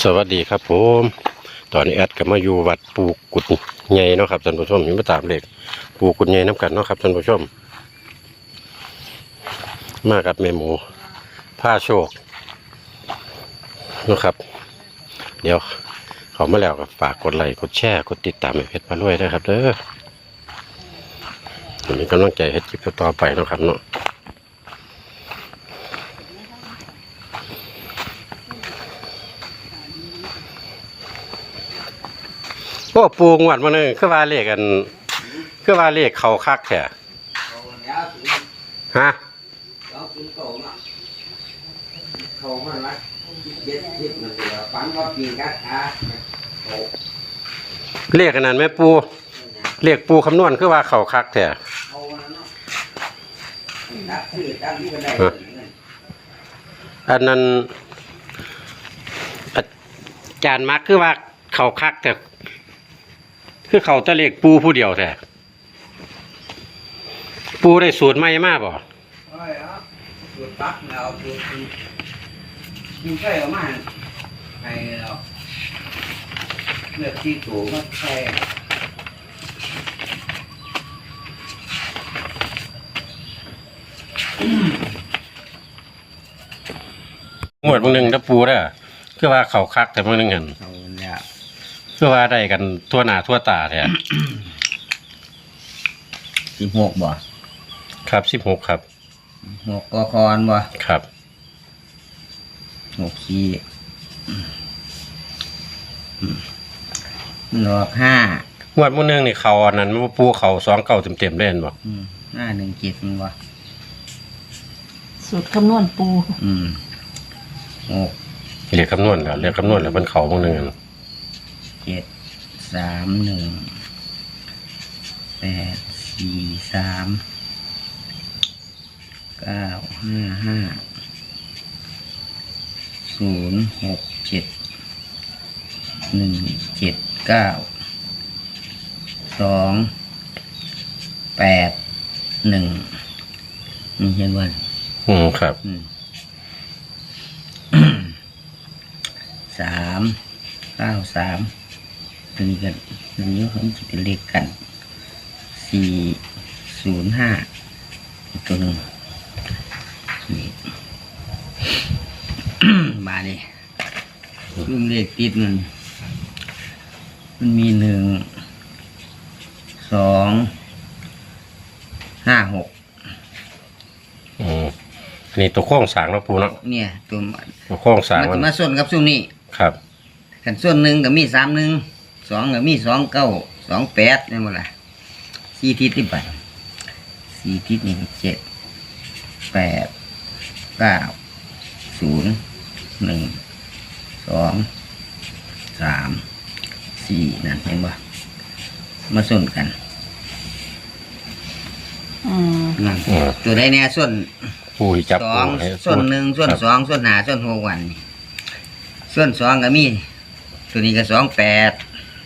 สวัสดีครับผม ตอนนี้แอดก็มาอยู่วัดปูกุดใหญ่เนาะครับท่านผู้ชมอยู่มาตามเลขปูกุดใหญ่น้ำกันเนาะครับท่านผู้ชม มากับแม่หมูผ้าโชคนะครับ เดี๋ยวเขามาแล้วก็ฝากกดไลค์กดแชร์กดติดตามเพชรพารวยด้วยครับเด้อมีกำลังใจให้คลิปต่อไปนะครับเนาะ โอ้ปูงวดมานึงคือว่าเลขกัน คือว่าเลขเขาคักแท้เถึงฮะเราถึงโตมาเขามันรักเจ็ดสิบมันเดียวฝันว่าปีกัดขาเลขขนาดแม่ปูเลขปูคำนวณคือว่าเขาคักแท้เขามันเนาะอันนอันนั้นอาจารย์มักคือว่าเขาคักแต่ คือเขาแตะเลขปูผู้เดียวแท้ปูได้สูตรใหม่มาบ่โอ้ยอะจุดปักเราจุดยิงใช่ออกมาให้เราเลือกที่ถูกมาใช่งวดมื้อหนึงถ้าปูได้อคือว่าเขาคักแต่มื้อหนึงหั่นเขาแล้ว คือว่าได้กันทั่วหน้าทั่วตาแท้ สิบหกบ่ครับ16ครับ หกกคอนบ่ครับ หกสี่หนอกห้างวดมื้อหนึงนี่เขาอันนั้นปูเขาสองเก่าเต็มๆเลยเห็นบ่อืมห้าหนึ่งเจ็ดมันวะสูตรคำนวณปูอืมหกเรียกคำนวณแล้วเรียกคำนวณแล้วมันเขามื้อหนึงหั่น เจ็ดสามหนึ่งแปดสี่สามเก้าห้าห้าศูนย์หกเจ็ดหนึ่งเจ็ดเก้าสองแปดหนึ่งนี่เห็นวันอืมครับอืมสามเก้าสาม ตัวนี้กันตัวนี้เขาจะเป็นเลขกันสี่ศูนย์ห้าอีกตัวหนึ่งนี่มาดิรุ่มเลขติดมันมันมีหนึ่งสองห้าหกอืมนี่ตัวโค้งสร้างเนาะปูเนาะเนี่ย ตัวตัวโค้งสร้างมันมันจะมาส่วนกับซุ่มนี้ครับ ขันส่วนหนึ่งก็มีสามหนึ่ง สองก็มีสองเก้าสองแปดนี่หมดละสี่ทิศที่ไปสี่ทิศนี่ก็เจ็ดแปดเก้าศูนย์หนึ่งสองสามสี่นั่นเห็นบ่มาส่วนกันอืมนั่นอืมตัวใดเนี่ยส่วนปูที่จับสองปูให้ส่วนหนึ่งส่วนครับสองส่วนหาส่วนหกวันนี่ส่วนสองก็มี ตัวนี้ก็สองแปด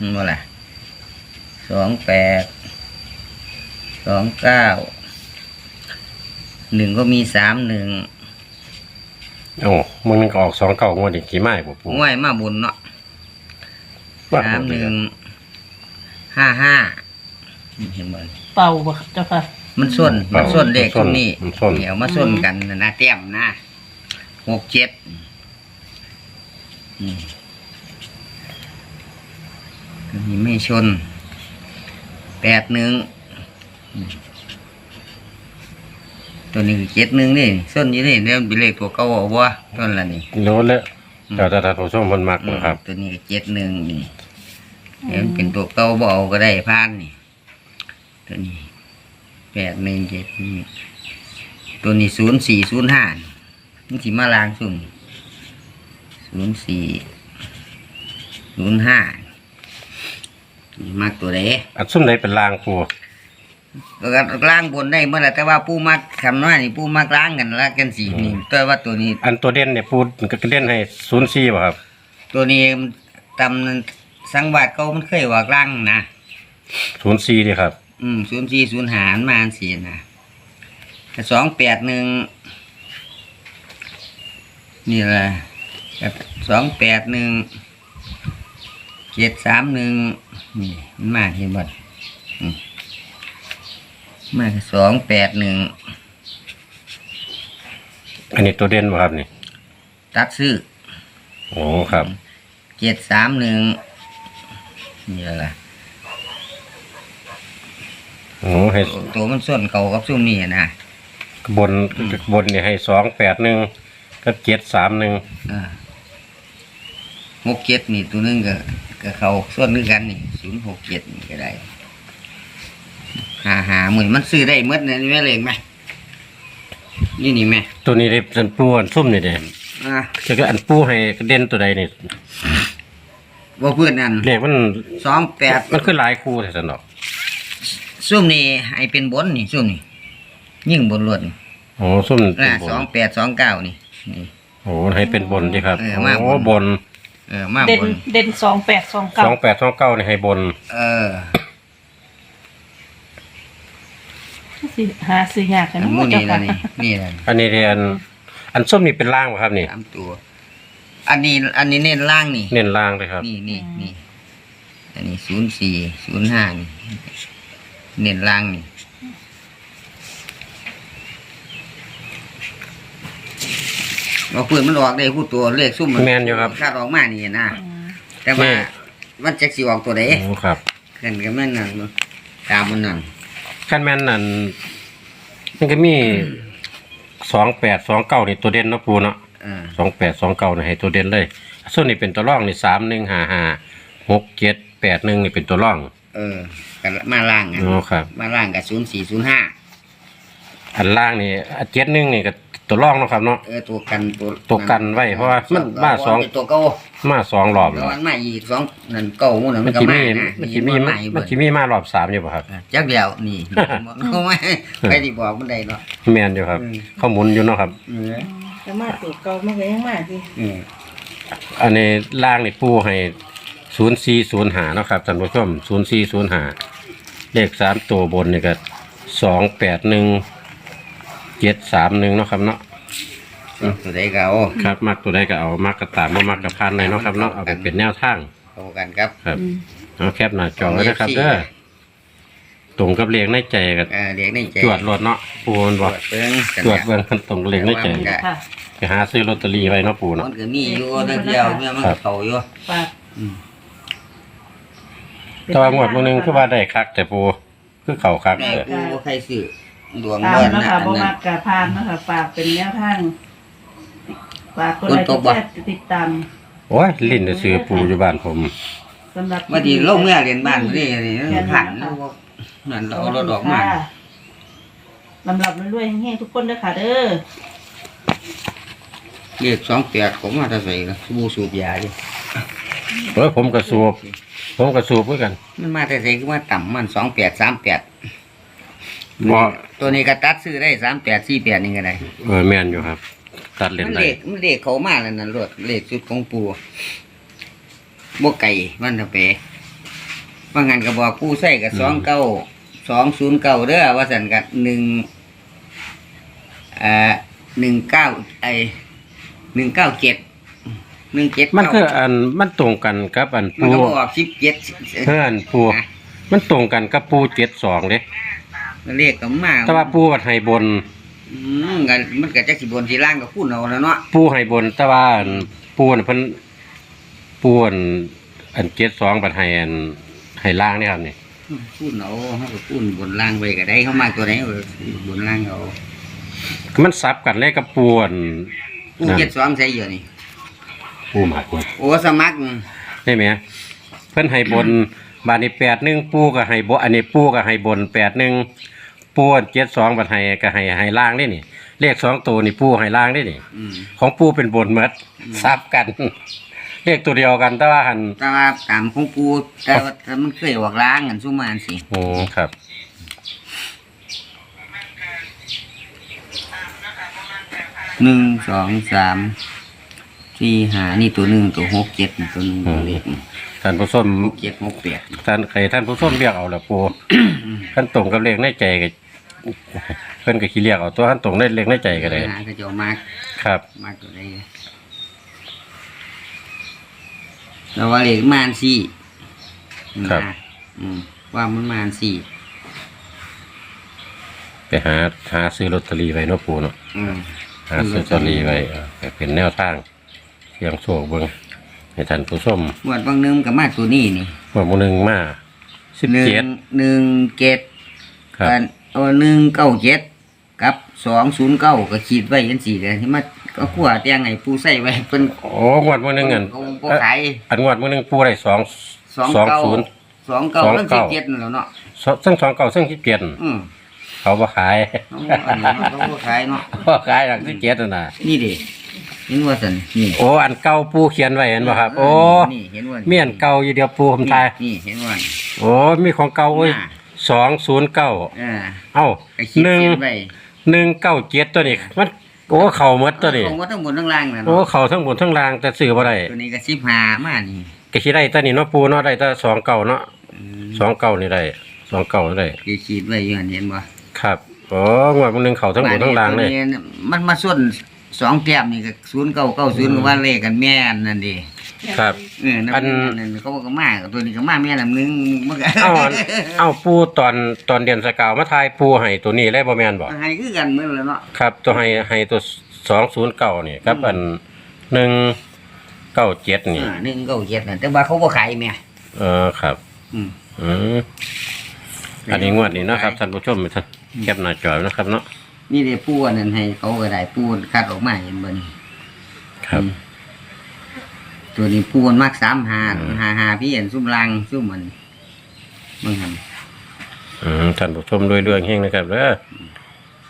นี่บ่ล่ะสองแปดสองเก้าหนึ่งก็มีสามหนึ่งโอ้มึงนึงก็ออกสองเก่างวดอีกกี่ไม้บ่ปูง่ายมาบุญเนาะว่าสามหนึ่งห้าห้านี่เห็นบ่เป่าบ่เจ้าค่ะ มันส่วนมันส่วนเด็กตรงนี้มันส้นเดี๋ยวมาส่วนกันนะนะเต็มนะหกเจ็ดอื มตัวนี้ไม่ชนแปดหนึ่งอืมตัวนี้เจ็ดหนึ่งนี่ส้นอยู่นี่เดี๋ยวมันเป็นเลขตัวเก่าเอาวะต้นละนี่โน้นแล้วแต่ถ้าท่านผู้ชมมันมักอืมนะครับ ตัวนี้เจ็ดหนึ่งนี่เดี๋ยวมันเป็นตัวเก่าบ่เอาก็ได้พานนี่ ตัวนี้แปดหนึ่งเจ็ดนี่ตัวนี้ศูนย์สี่ศูนย์ห้านี่สิมาลางสุ่มศูนย์สี่ศูนย์ห้านี่ มากตัวเด้อันซุ่มไหนเป็นรางปูแล้วก็ล่างบนได้เมื่อไรแต่ว่าปูมักคำน้อยนี่ปูมักล้างกันละกันสีนี่ตัวว่าตัวนี้ อันตัวเด่นเนี่ยปูมันก็เด่นให้ศูนย์สี่บ่ครับ ตัวนี้มันตำสังวาดเขามันเคยว่าล้างนะศูนย์สี่ดีครับ อืมศูนย์สี่ศูนย์หารมาสี่นะสองแปดหนึ่งนี่แหละกับสองแปดหนึ่งเจ็ดสามหนึ่ง นี่มันมากเห็นบ่อืมมากสองแปดหนึ่งอันนี้ตัวเด่นบ่ครับนี่ตัดซื้อโอ้ครับเจ็ดสามหนึ่งนี่แหละโอ้ให้ตัวมันส่วนเก่ากับซุ่มนี่นะบนบนนี่ให้สองแปดหนึ่งกับเจ็ดสามหนึ่งอ่า หกเจ็ดนี่ตัวหนึงก็ก็เขาส่วนนึงกันนี่ศูนย์หกเจ็ดนี่ก็ได้หาหาหมื่นมันซื้อได้เมื่อนี่แม่เล็กไหมนี่นี่ไหมตัวนี้ได้เป็นปูอันซุ่มนี่เด่นอ่าจะก็อันปูให้เด่นตัวใดนี่ว่าเพื่อนนั่นเลขมันสองแปดมันคือหลายคู่แต่สนอกซุ่มนี่ให้เป็นบนนี่ซุ่มนี่ยิ่งบนรวดนี่โอ้ซุ่มเป็อ่านบสอนงแปดสองเก้านี่นี่โอ้ให้เป็นบนดีครับเออมาบนโอ้บน เออมาเด่นบนเด่นสองแปดสองสเก้าองแปดสองเก้านี่ให้บนเออสิหาซื้อยากกันอันเนาะมูเจ้านี่ค่ะละนี่นี่แหละอันนี้เรียนอันส้มนี่เป็นล่างป่ะครับนี่สามตัว อันนี้ อันนี้เน้นล่างนี่ เน้นล่างเลยครับ นี่นี่นี่อันนี้ศูนย์สี่ศูนย์ห้านี่ เน้นล่างนี่ ว่าเพื่อนมันออกได้คู่ตัวเลขซุ่มแม่นอยู่ครับ คาดออกมานี่นะอืมแต่ว่านี่มันจะสิออกตัวไหนโอ้ครับเกินก็แม่นนั่นบ่ตามมันนั่นขั้นแม่นนั่นมันก็มีสองแปดสองเก้านี่ตัวเด่นเนาะปูเนาะเออสองแปดสองเก้านี่ให้ตัวเด่นเลย ส่วนนี้เป็นตัวร่องนี่สามหนึ่งห้าห้าหกเจ็ดแปดหนึ่งนี่เป็นตัวร่อง เออกันมาล่างอะโอ้ครับ มาล่างกับศูนย์สี่ศูนย์ห้าอันล่างนี่อันเจ็ดหนึ่งนี่ก็ ตัวร่องเนาะครับเนาะเออตัวกันตัวตัวกันไว้เพราะว่ามันมาสองเป็นตัวเก่ามาสองรอบแล้แล้ววมันมาอีกสองนั่นเก่ามันน่ะมัมันนก็จะมามีนะมันจะมีมันมันมาอีกมันเบิดจะมีมารอบสามอยู่ป่ะครับจักเดียวนี่เขาไม่ไปที่บอกมันได้เนาะแมนอยู่ครับอืมเข้าหมุนอยู่เนาะครับเออแต่มาตัวเก่ามันก็ยังมาที่เอออันนี้ล่างนี่ปูให้ศูนย์สี่ศูนย์หาเนาะครับท่านผู้ชมศูนย์สี่ศูนย์หาเลขสามตัวบนนี่ก็สองแปดหนึ่ง เจ็ดสามหนึ่งเนาะครับเนาะตัวใดก็เอาครับมักตัวใดก็เอามักกระตามบ่มักกระพันเลยเนาะครับเนาะเอาไปเป็นแนวทางเข้ากันครับครับอืมเอาแคปหน้าจอไว้นะครับเด้อตรงกับเลขในใจกับเออเรียกในใจจวดรถเนาะปูมันตรบอวกจเบิ่งกันจวดเบิ่งมันตรงกับเลขในใจแต่ว่ามันก็ค่ะไปหาซื้อลอตเตอรี่ไว้เนาะปูมัเนาะนก็มีอยู่เรื่องเดียวเนี่ยมันก็เข้าอยู่ฝากอืมแต่ว่าหมวดมื้อนึงคือว่าได้คักแต่ปูคือเข้าคักแม่เด้อกูบ่ใครซื้อ ดวงตามเบิ่นนะนะคะอันบ่นั้มาน กกะพานนะคะฝากเป็นแนวทางฝากคนใดคนตที่กบ่แค่ติดตามโอ้ยลิ้นจะซื้อปูอยู่บ้านผม สำหรับว่าที่ลงเมื่อเรียนบ้านนี่นี่ผ่านนั่นเราเอารถออกมาค่ะลำดับรวยๆแห้งๆทุกคนเด้อค่ะ เด้อ เรียกสองแปดผมมาจะใส่ละบูสูบยาดิเออผมก็สูบ ผมก็สูบเหมือนกัน มันมาแต่ใส่ก็มาต่ำมันสองแปดสามแปด บ่ตัวนี้ก็ตัดซื้อได้สามแปดสี่แปดนี่ก็ได้เออแม่นอยู่ครับ ตัดเล่นมันได้เลขมันเลขเขามาแล้วนั่นรถเลขสุดของปูบกไก่มันจะเปว่างันก็บอกปูใส่กับสองเก้าสองศูนย์เก้าเด้อว่าสันกับหนึ่งเอ่อหนึ่งเก้าไอหนึ่งเก้าเจ็ดหนึ่งเจ็ดมันคืออันมันตรงกันกับอันมันปูก็บอกสิบเจ็ดเพื่อนปูมันตรงกันกับปูเจ็ดสองเด้ เลขก็มาแต่ว่าปูวัดไห้บน อืมกันมันก็จะสิบนสีล่างก็พูดเอาแล้วเนาะปูไห้บนแต่ว่าอันปูน่ะเพิ่นปูอันอันเจ็ดสองบัดไห้อันไห้ล่างนี่ครับนี่พูดเอาเขาก็พูดบนล่างไปก็ได้เขามาตัวไหนเอาบนล่างเอามันซับกันเลยกับปูอันปูเจ็ดสองใส่เยอะนี่ปูหมากนี่โอ้สมัครได้ไหมเพิ่นให้บนบาทนี้แปดหนึ่งปูก็ให้บอันนี้ปูก็ให้บนแปดหนึ่ง ปูเจ็ดสองบัดให้ก็ให้ให้ล่างนี่นี่เลขสองตัวนี่ปูให้ล่างนี่นี่ อืมของปูเป็นบนเมดซับกัน เลขตัวเดียวกันแต่ว่าหันแต่ว่าตามของปูแต่ว่าแต่มันเคยออกล้างกันซุมานสิโอ้ครับ หนึ่งสองสามสี่หานี่ตัวหนึ่งตัวหกเจ็ดนี่ตัวหนึ่งตัวเล็กนี่ท่านผู้ชมหกเจ็ดหกแปดท่านใครท่านผู้ชมเรียกเอาละปู ท่านตรงกับเลขในใจก็ เพิ่นก็ขี้เรียกเอาตัวท่านตรงในเลขในใจก็ได้หาก็จะเอามากครับ มากตัวใดแล้วว่าเลขมานสี่ครับ นะอืมว่ามันมานสี่ไปหาหาซื้อลอตเตอรี่ไว้เนาะปูเนาะอืม หาซื้อลอตเตอรี่ไว้เออก็เป็นแนวทางเสียงโชคเบิ่งให้ท่านผู้ชมงวดบางนึงกับมาตัวนี้นี่ว่ามื้อหนึงมาสิบหนึ่งเจ็ดหนึ่งเจ็ดครับ กัน เอาหนึ่งเก้าเจ็ดกับสองศูนย์เก้าก็ขีดไว้ยันสี่เลยที่มาก็ขั้วเตียงไงปูใส่ไว้เป็นโอ้งวดมื้อหนึงอันเขาบ่ขายอันงวดมื้อหนึงปูได้สองสองสองเก้าศูนย์ สองเก้าสองแล้วเก้า สิบเจ็ดนั่นแหล้วเนาะซึ่งสองเก่าซึ่งสิบเจ็ดอืมเขาบ่ขายเขาบ่อันนี้เขาบ่ขายเนาะบ่ขายหลังสิบเจ็ดนั่นน่ะนี่ดิเห็นว่าสันนี่โอ้อันเก่าปูเขียนไว้เห็นบ่ครับ โอ้นี่เห็นว่ามีอันเก่าอยู่เดียวปูผมทายนี่เห็นว่า โอ้มีของเก่าโอ้ยน่ะ สองศูนย์เก้าเออเอ้าไอ้ขีดหนึ่งเขียนไว้หนึ่งเก้าเจ็ดตัวนี้มันโอ้เข่าหมดตัวนี้ของว่าทั้งหมดทั้งล่างน่ะโอ้เนาะเข่าทั้งบนทั้งล่างแต่ซื้อบ่ได้ตัวนี้ก็สิบหามานี่ก็สิได้ตัวนี้เนาะปูเนาะได้แต่สองเก่าเนาะอืมสองเก่านี่ได้สองเก่านี่ได้ขีดขีดไว้อยู่หั่นเห็นบ่ครับโอ้งวดมื้อหนึงเข่าทั้งบนทั้งล่างเลยตัวนี้มันมาส่วนสองแต้มนี่ก็ศูนย์เก้าเก้าศูนย์ก็ว่าเลขกันแม่นนั่นดิ ครับ เออนั่นอันนั่นเขาบอกก็มาตัวนี้ก็มาแม่ลำนึงมันก็เอ้าอันเอ้าปูตอนตอนเดือนสกาวมาทายปูให้ตัวนี้เลยบ่แม่นบ่ให้คือกันเหมือนแล้วเนาะครับ ตัวให้ให้ตัวสองศูนย์เก่านี่ครับอันหนึ่งเก้าเจ็ดนี่ อ่าหนึ่งเก้าเจ็ดน่ะแต่ว่าเขาก็ขายแม่เออครับ อืม อืมอันนี้งวดนี้เนาะครับท่านผู้ชมท่านแคปหน้าจอไว้นะครับเนาะนี่เดี๋ยวปูอันนั้นให้เขาก็ได้ปูคัดออกมาเห็นบ่นี่ครับ อืม ตัวนี้ปูมันมากสามหาอืม หาหาพี่เห็นซุ่มลังซุ่มมันมึงทอืมท่านผู้ชมด้วยเรื่องเฮงนะครับเด้อ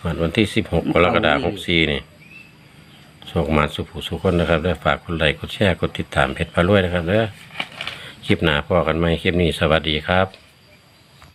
วันวันที่สิบหกกรกฎาคมหกสี่นี่โชคมาสุผู้สุคนนะครับเด้อฝากกดไลค์กดแชร์กดติดตามเพจพารวยนะครับเด้อคลิปหน้าพอกันไหมคลิปนี้สวัสดีครับ